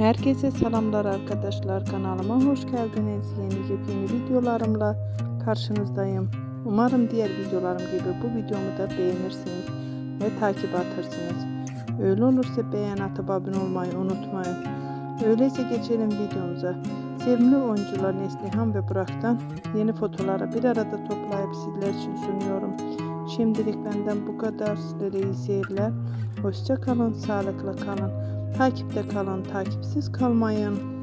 Herkese selamlar arkadaşlar kanalıma hoş geldiniz. Yeni yepyeni videolarımla karşınızdayım. Umarım diğer videolarım gibi bu videomu da beğenirsiniz ve takip atarsınız. Öyle olursa beğen atıp abone olmayı unutmayın. Öyleyse geçelim videomuza. Sevimli oyuncular Neslihan ve Burak'tan yeni fotoları bir arada toplayıp sizler için sunuyorum. Şimdilik benden bu kadar. Sizlere iyi seyirler. Hoşça kalın, sağlıklı kalın. Takipte kalın, takipsiz kalmayın.